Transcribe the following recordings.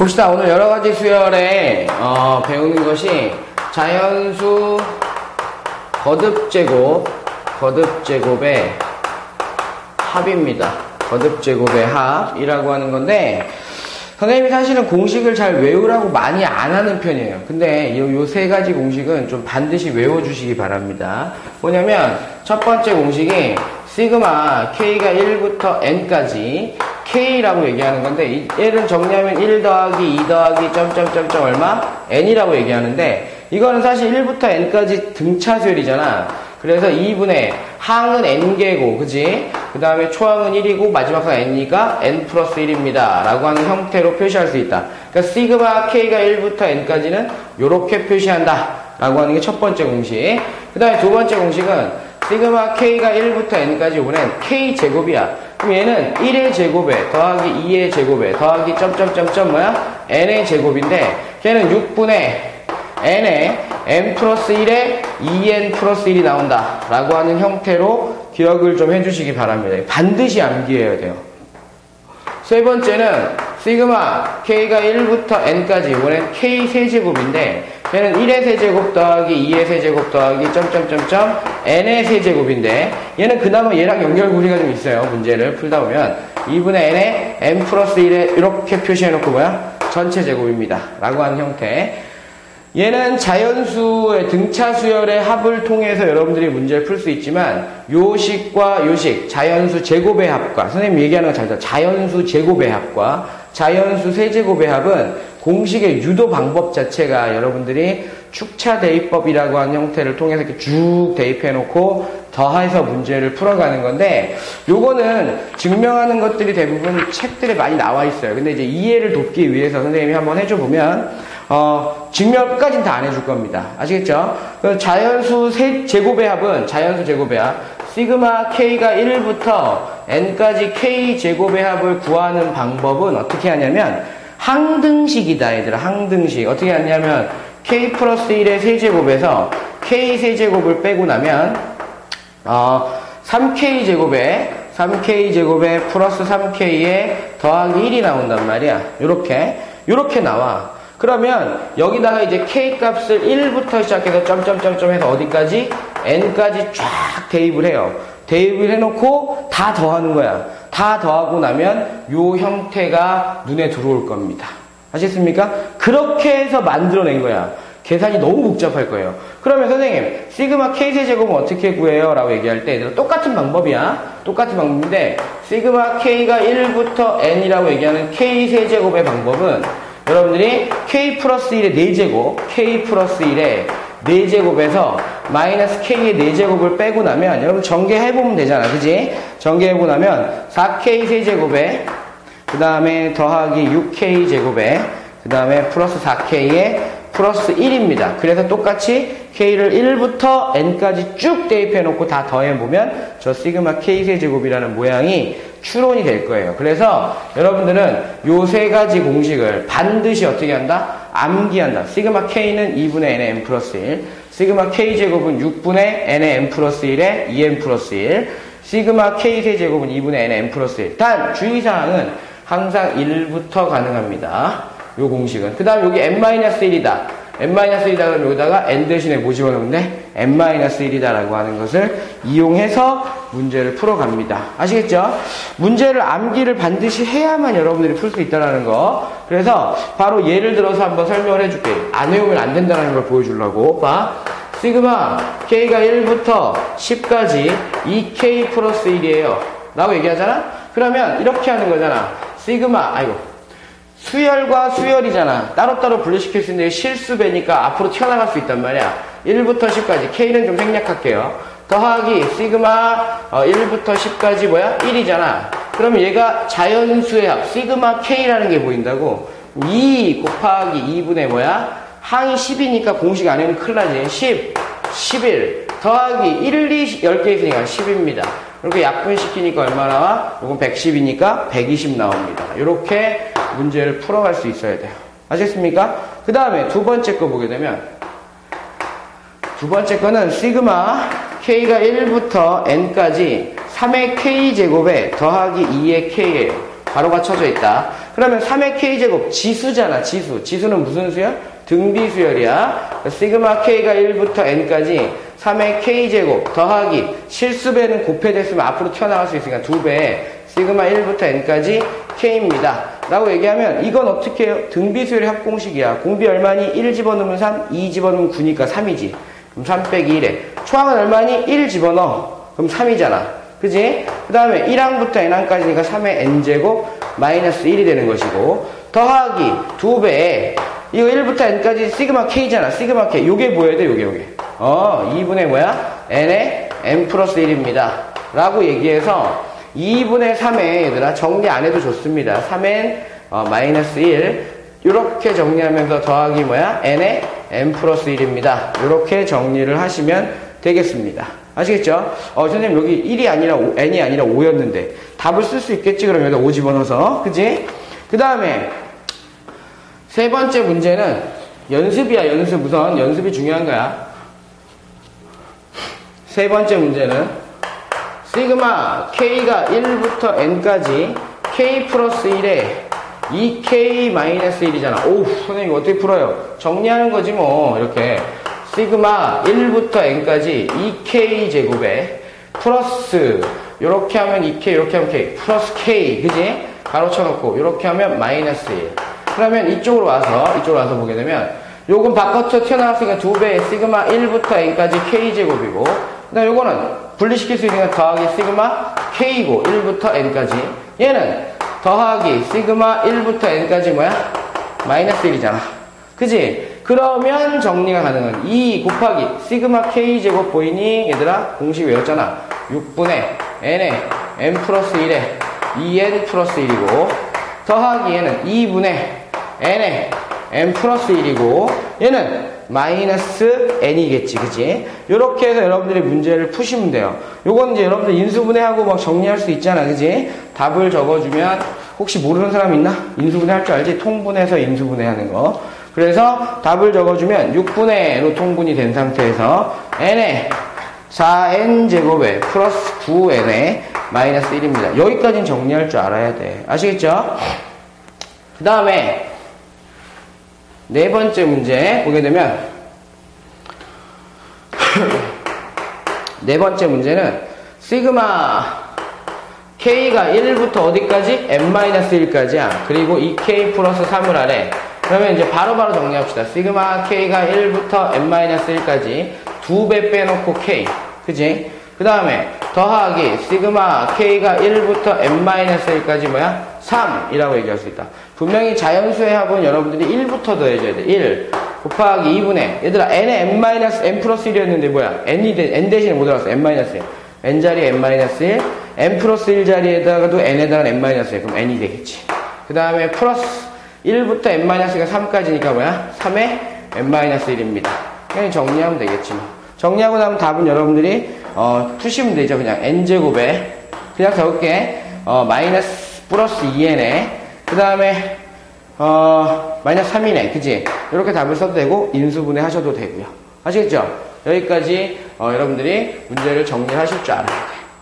봅시다. 오늘 여러 가지 수열에 어, 배우는 것이 자연수 거듭 제곱, 거듭 제곱의 합입니다. 거듭 제곱의 합이라고 하는 건데 선생님이 사실은 공식을 잘 외우라고 많이 안 하는 편이에요. 근데 요 세 가지 공식은 좀 반드시 외워주시기 바랍니다. 뭐냐면 첫 번째 공식이 시그마 k가 1부터 n까지 k라고 얘기하는 건데 얘를 정리하면 1 더하기 2 더하기 점점점점 얼마? n이라고 얘기하는데 이거는 사실 1부터 n까지 등차수열이잖아. 그래서 2분의 항은 n개고, 그지? 그 다음에 초항은 1이고, 마지막 항 n이니까 n 플러스 1입니다. 라고 하는 형태로 표시할 수 있다. 그러니까 시그마 k가 1부터 n까지는 이렇게 표시한다. 라고 하는 게 첫 번째 공식. 그 다음에 두 번째 공식은 시그마 k가 1부터 n까지 오면 k 제곱이야. 그럼 얘는 1의 제곱에 더하기 2의 제곱에 더하기 점점점점 뭐야? n의 제곱인데 걔는 6분의 n에 n 플러스 1에 2n 플러스 1이 나온다 라고 하는 형태로 기억을 좀 해주시기 바랍니다. 반드시 암기해야 돼요. 세 번째는 시그마 k가 1부터 n까지 이번엔 k 세제곱인데 얘는 1의 세제곱 더하기 2의 세제곱 더하기 점점점점 n의 세제곱인데 얘는 그나마 얘랑 연결고리가 좀 있어요. 문제를 풀다 보면 2분의 n에 n 플러스 1에 이렇게 표시해놓고 뭐야? 전체 제곱입니다. 라고 하는 형태 얘는 자연수의 등차 수열의 합을 통해서 여러분들이 문제를 풀 수 있지만 요식과 요식, 자연수 제곱의 합과 선생님 얘기하는 거잘 들어. 자연수 제곱의 합과 자연수 세제곱의 합은 공식의 유도 방법 자체가 여러분들이 축차 대입법이라고 하는 형태를 통해서 이렇게 쭉 대입해 놓고 더해서 문제를 풀어가는 건데 요거는 증명하는 것들이 대부분 책들에 많이 나와 있어요. 근데 이제 이해를 돕기 위해서 선생님이 한번 해줘 보면 어, 증명 끝까지는 다 안 해줄 겁니다. 아시겠죠? 자연수 세, 제곱의 합은 자연수 제곱의 합 시그마 k가 1부터 n까지 k 제곱의 합을 구하는 방법은 어떻게 하냐면 항등식이다 얘들아 항등식 어떻게 하냐면 k 플러스 1의 세제곱에서 k 세제곱을 빼고 나면 어, 3k 제곱에 3k 제곱에 플러스 3k에 더하기 1이 나온단 말이야. 요렇게 나와. 그러면 여기다가 이제 k 값을 1부터 시작해서 점점점점 해서 어디까지? n까지 쫙 대입을 해요. 대입을 해놓고 다 더하는 거야. 다 더하고 나면 요 형태가 눈에 들어올 겁니다. 아셨습니까? 그렇게 해서 만들어낸 거야. 계산이 너무 복잡할 거예요. 그러면 선생님, 시그마 k세 제곱은 어떻게 구해요? 라고 얘기할 때 똑같은 방법이야. 똑같은 방법인데 시그마 k가 1부터 n이라고 얘기하는 k세 제곱의 방법은 여러분들이 k 플러스 1의 4제곱, k 플러스 1의 4제곱에서 마이너스 k의 4제곱을 빼고 나면 여러분 전개해보면 되잖아. 그지? 전개해보고 나면 4k 세제곱에 그 다음에 더하기 6k 제곱에 그 다음에 플러스 4k에 플러스 1입니다. 그래서 똑같이 k를 1부터 n까지 쭉 대입해 놓고 다 더해 보면 저 시그마 k 세제곱이라는 모양이 추론이 될 거예요. 그래서 여러분들은 요 세 가지 공식을 반드시 어떻게 한다? 암기한다. 시그마 k는 2분의 n의 n 플러스 1, 시그마 k 제곱은 6분의 n의 n 플러스 1에 2n 플러스 1, 시그마 k 세제곱은 2분의 n의 n 플러스 1. 단 주의사항은 항상 1부터 가능합니다. 요 공식은. 그 다음 여기 n-1이다. N-1이다 그러면 여기다가 n 대신에 뭐 집어넣는데 n-1이다라고 하는 것을 이용해서 문제를 풀어갑니다. 아시겠죠? 문제를 암기를 반드시 해야만 여러분들이 풀 수 있다는 거. 그래서 바로 예를 들어서 한번 설명을 해줄게. 안 외우면 안 된다는 걸 보여주려고. 봐. 시그마 k가 1부터 10까지 2k 플러스 1이에요. 라고 얘기하잖아? 그러면 이렇게 하는 거잖아. 시그마, 아이고, 수열과 수열이잖아. 따로따로 분리시킬 수 있는데 실수배니까 앞으로 튀어나갈 수 있단 말이야. 1부터 10까지. K는 좀 생략할게요. 더하기 시그마 어, 1부터 10까지 뭐야? 1이잖아. 그러면 얘가 자연수의 합 시그마 K라는 게 보인다고. 2 곱하기 2분의 뭐야? 항이 10이니까 공식 안에는 큰일 나지. 10, 11 더하기 1, 2, 10개 있으니까 10입니다. 이렇게 약분시키니까 얼마 나 와? 이건 110이니까 120 나옵니다. 이렇게 문제를 풀어갈 수 있어야 돼요. 아셨습니까? 그 다음에 두 번째 거 보게 되면 두 번째 거는 시그마 k가 1부터 n까지 3의 k제곱에 더하기 2의 k예요. 바로가 쳐져 있다. 그러면 3의 k제곱 지수잖아, 지수. 지수는 무슨 수야? 등비수열이야. 시그마 k가 1부터 n까지 3의 k제곱 더하기 실수배는 곱해됐으면 앞으로 튀어나갈 수 있으니까 2배 시그마 1부터 n까지 k입니다. 라고 얘기하면 이건 어떻게 해요? 등비수열의 합공식이야. 공비 얼마니? 1 집어넣으면 3, 2 집어넣으면 9니까 3이지. 그럼 3 빼기 1에. 초항은 얼마니? 1 집어넣어. 그럼 3이잖아. 그지? 그 다음에 1항부터 n항까지니까 3의 n제곱 마이너스 1이 되는 것이고 더하기 2배에 이거 1부터 n까지 시그마 k잖아. 시그마 k. 요게 뭐여야 돼? 요게 요게. 어, 2분의 뭐야? n의 n 플러스 1입니다. 라고 얘기해서 2분의 3에 얘들아 정리 안 해도 좋습니다. 3n 어, 마이너스 1 이렇게 정리하면서 더하기 뭐야? n의 n 플러스 1입니다. 이렇게 정리를 하시면 되겠습니다. 아시겠죠? 어, 선생님 여기 1이 아니라 5, n이 아니라 5였는데 답을 쓸 수 있겠지? 여기다 5 집어넣어서 그지? 그 다음에 세 번째 문제는 연습이야 연습 우선 연습이 중요한 거야. 세 번째 문제는 시그마 k가 1부터 n까지 k 플러스 1에 2k 마이너스 1이잖아. 오우 선생님 어떻게 풀어요? 정리하는 거지 뭐 이렇게 시그마 1부터 n까지 2k 제곱에 플러스 이렇게 하면 2k 이렇게 하면 k 플러스 k 그지? 가로 쳐놓고 이렇게 하면 마이너스 1 그러면 이쪽으로 와서 이쪽으로 와서 보게 되면 요건 바깥으로 튀어나왔으니까 두 배의 시그마 1부터 n까지 k 제곱이고 그다음 요거는 분리시킬 수 있으니까 더하기 시그마 k고 1부터 n까지 얘는 더하기 시그마 1부터 n까지 뭐야? 마이너스 1이잖아 그지? 그러면 정리가 가능한 2 곱하기 시그마 k 제곱 보이니 얘들아 공식 외웠잖아 6분의 n에 n 플러스 1에 2n 플러스 1이고 더하기 얘는 2분의 n에 n 플러스 1이고 얘는 마이너스 n이겠지 그지 요렇게 해서 여러분들이 문제를 푸시면 돼요. 요건 이제 여러분들 인수분해하고 막 정리할 수 있잖아 그지 답을 적어주면 혹시 모르는 사람 있나? 인수분해 할 줄 알지? 통분해서 인수분해 하는 거. 그래서 답을 적어주면 6분의 로 통분이 된 상태에서 n에 4n 제곱에 플러스 9n에 마이너스 1입니다. 여기까지는 정리할 줄 알아야 돼. 아시겠죠? 그 다음에 네 번째 문제 보게 되면 네 번째 문제는 시그마 k가 1부터 어디까지? n-1까지야. 그리고 2k 플러스 3을 하래. 그러면 이제 바로바로 바로 정리합시다. 시그마 k가 1부터 n-1까지 두 배 빼놓고 k. 그지? 그 다음에 더하기 시그마 k가 1부터 n-1까지 뭐야? 3이라고 얘기할 수 있다. 분명히 자연수의 합은 여러분들이 1부터 더해줘야 돼. 1 곱하기 2분의 얘들아 n에 n 마이너스 n 플러스 1이었는데 뭐야? n이 대, n 대신에 못 알았어. n 마이너스 1. n 자리에 n 마이너스 1 n 플러스 1 자리에다가도 n에다가 n 마이너스 1 그럼 n이 되겠지. 그 다음에 플러스 1부터 n 마이너스가 3까지니까 뭐야? 3에 n 마이너스 1입니다. 그냥 정리하면 되겠지 뭐. 정리하고 나면 답은 여러분들이 어, 푸시면 되죠. 그냥 n제곱에 그냥 적을게 어, 마이너스 플러스 2n에 그 다음에 어, 마이너스 3이네. 그지? 이렇게 답을 써도 되고, 인수분해 하셔도 되고요. 아시겠죠? 여기까지, 어, 여러분들이 문제를 정리하실 줄 알아야 돼.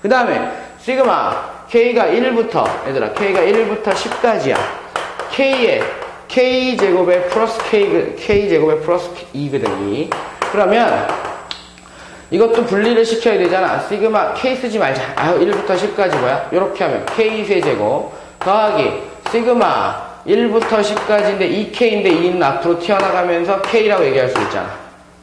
그 다음에, 시그마, K가 1부터, 얘들아, K가 1부터 10까지야. K에, K제곱에 플러스 K, K제곱에 플러스 2거든, 2. 그러면, 이것도 분리를 시켜야 되잖아. 시그마, K 쓰지 말자. 아, 1부터 10까지 뭐야? 이렇게 하면, K세제곱, 더하기, 시그마, 1부터 10까지인데 2K인데 2는 앞으로 튀어나가면서 K라고 얘기할 수 있잖아.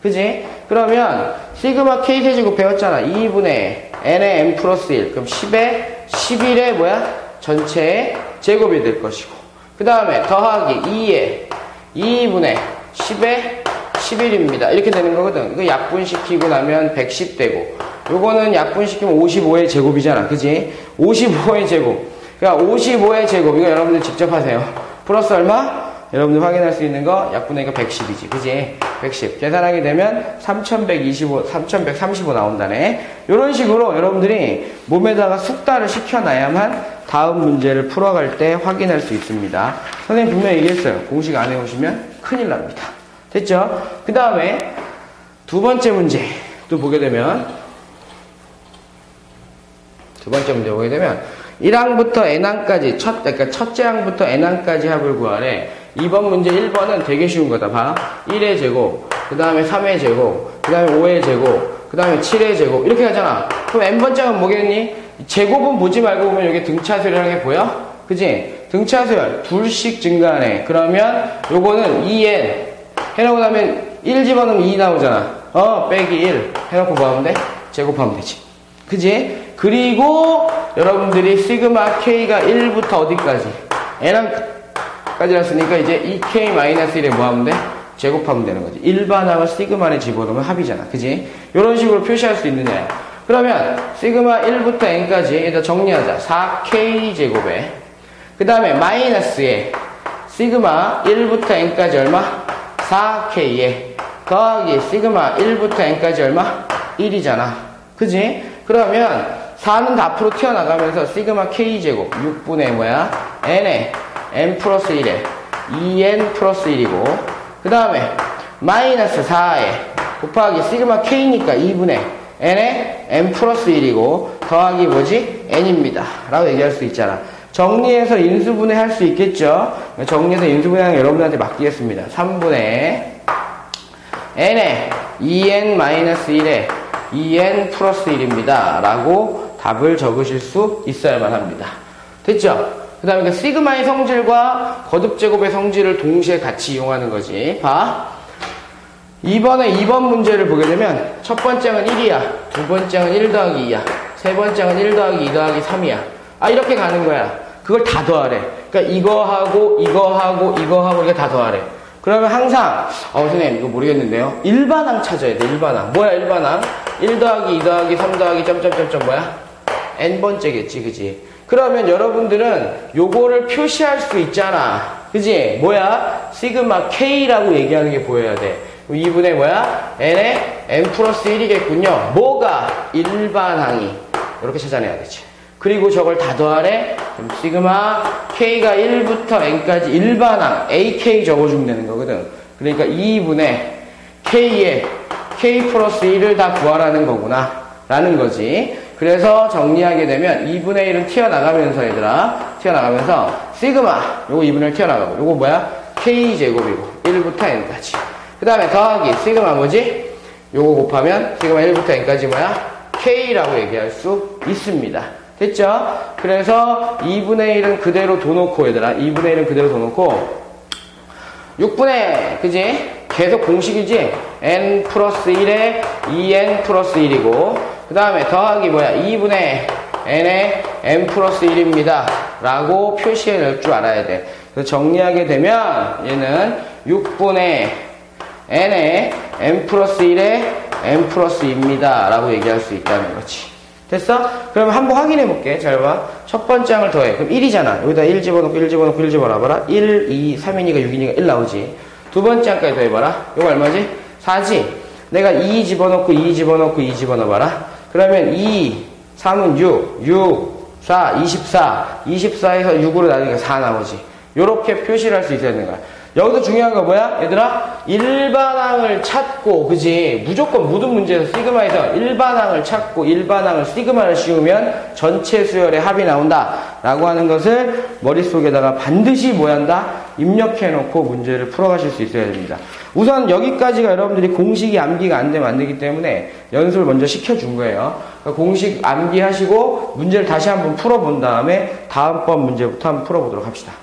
그지? 그러면 시그마 K 세제곱 배웠잖아. 2분의 N의 M 플러스 1. 그럼 10에 11의 뭐야? 전체의 제곱이 될 것이고. 그 다음에 더하기 2에 2분의 10에 11입니다. 이렇게 되는 거거든. 이거 약분시키고 나면 110 되고. 요거는 약분시키면 55의 제곱이잖아. 그지? 55의 제곱. 그러니까 55의 제곱. 이거 여러분들 직접 하세요. 플러스 얼마? 여러분들 확인할 수 있는 거 약분하니까 110이지. 그지? 110. 계산하게 되면 3125, 3135 나온다네. 이런 식으로 여러분들이 몸에다가 숙달을 시켜놔야만 다음 문제를 풀어갈 때 확인할 수 있습니다. 선생님 분명히 얘기했어요. 공식 안 해오시면 큰일 납니다. 됐죠? 그 다음에 두 번째 문제 또 보게 되면 두 번째 문제 보게 되면 1항부터 n항까지 첫 그러니까 첫째 항부터 n항까지 합을 구하래. 2번 문제 1번은 되게 쉬운 거다. 봐. 1의 제곱, 그 다음에 3의 제곱, 그 다음에 5의 제곱, 그 다음에 7의 제곱 이렇게 가잖아. 그럼 n번째는 뭐겠니? 제곱은 보지 말고 보면 여기 등차수라는 게 보여? 그지? 등차수열 둘씩 증가하네. 그러면 요거는 2n 해놓고 나면 1 집어넣으면 2 나오잖아. 어, 빼기 1 해놓고 뭐 하면 돼? 제곱하면 되지. 그지? 그리고 여러분들이 시그마 k가 1부터 어디까지? n항까지 났으니까 이제 2k-1에 뭐 하면 돼? 제곱하면 되는 거지. 일반항을 시그마에 집어넣으면 합이잖아. 그지? 이런 식으로 표시할 수 있느냐. 그러면 시그마 1부터 n까지 일단 정리하자. 4k 제곱에 그 다음에 마이너스에 시그마 1부터 n까지 얼마? 4k에 더하기 시그마 1부터 n까지 얼마? 1이잖아. 그지? 그러면 4는 다 앞으로 튀어나가면서 시그마 k제곱 6분의 뭐야? n에 n 플러스 1에 2n 플러스 1이고 그 다음에 마이너스 4에 곱하기 시그마 k니까 2분의 n에 n 플러스 1이고 더하기 뭐지? n입니다. 라고 얘기할 수 있잖아. 정리해서 인수분해 할 수 있겠죠? 정리해서 인수분해하는 여러분들한테 맡기겠습니다. 3분의 n에 2n-1에 2n 플러스 1입니다. 라고 답을 적으실 수 있어야만 합니다. 됐죠? 그 다음에 그 시그마의 성질과 거듭제곱의 성질을 동시에 같이 이용하는 거지. 봐. 이번에 2번 문제를 보게 되면 첫 번째는 1이야. 두 번째는 1 더하기 2야. 세 번째는 1 더하기 2 더하기 3이야. 아, 이렇게 가는 거야. 그걸 다 더하래. 그러니까 이거 하고, 이거 하고, 이거 다 더하래. 그러면 항상, 어, 선생님, 이거 모르겠는데요. 일반항 찾아야 돼, 일반항. 뭐야, 일반항? 1 더하기 2 더하기 3 더하기 점점점점 뭐야? n번째겠지, 그지? 그러면 여러분들은 요거를 표시할 수 있잖아. 그지? 뭐야? 시그마 K라고 얘기하는 게 보여야 돼. 2분의 뭐야? n에 n 플러스 1이겠군요. 뭐가? 일반항이. 이렇게 찾아내야 되지. 그리고 저걸 다 더하래? 그럼 시그마 K가 1부터 N까지 일반항 AK 적어주면 되는 거거든. 그러니까 2분의 K에 K 플러스 1을 다 구하라는 거구나. 라는 거지. 그래서 정리하게 되면 2분의 1은 튀어나가면서 얘들아 튀어나가면서 시그마 요거 2분의 1 튀어나가고 요거 뭐야? K제곱이고 1부터 N까지 그 다음에 더하기 시그마 뭐지? 요거 곱하면 시그마 1부터 N까지 뭐야? K라고 얘기할 수 있습니다 됐죠? 그래서 2분의 1은 그대로 둬놓고 얘들아 2분의 1은 그대로 둬놓고 6분의 그지? 계속 공식이지? n 플러스 1에 2n 플러스 1이고 그 다음에 더하기 뭐야? 2분의 n에 n 플러스 1입니다. 라고 표시해 낼줄 알아야 돼. 그래서 정리하게 되면 얘는 6분의 n에 n 플러스 1에 n 플러스 2입니다. 라고 얘기할 수 있다는 거지. 됐어? 그러면 한번 확인해 볼게. 잘 봐. 첫 번째 항을 더해. 그럼 1이잖아. 여기다 1 집어넣고 1 집어넣고 1 집어넣어봐라. 1, 2, 3이니까 6이니까 1 나오지. 두 번째 항까지 더해봐라. 이거 얼마지? 4지? 내가 2 집어넣고 2 집어넣고 2 집어넣어봐라. 그러면 2, 3은 6, 6, 4, 24. 24에서 6으로 나누니까 4 나오지. 요렇게 표시를 할 수 있어야 되는 거야. 여기서 중요한 거 뭐야? 얘들아, 일반항을 찾고, 그지? 무조건 모든 문제에서 시그마에서 일반항을 찾고, 일반항을 시그마를 씌우면 전체 수열의 합이 나온다. 라고 하는 것을 머릿속에다가 반드시 뭐 한다? 입력해 놓고 문제를 풀어가실 수 있어야 됩니다. 우선 여기까지가 여러분들이 공식이 암기가 안 되면 안 되기 때문에 연습을 먼저 시켜준 거예요. 그러니까 공식 암기하시고 문제를 다시 한번 풀어본 다음에 다음번 문제부터 한번 풀어보도록 합시다.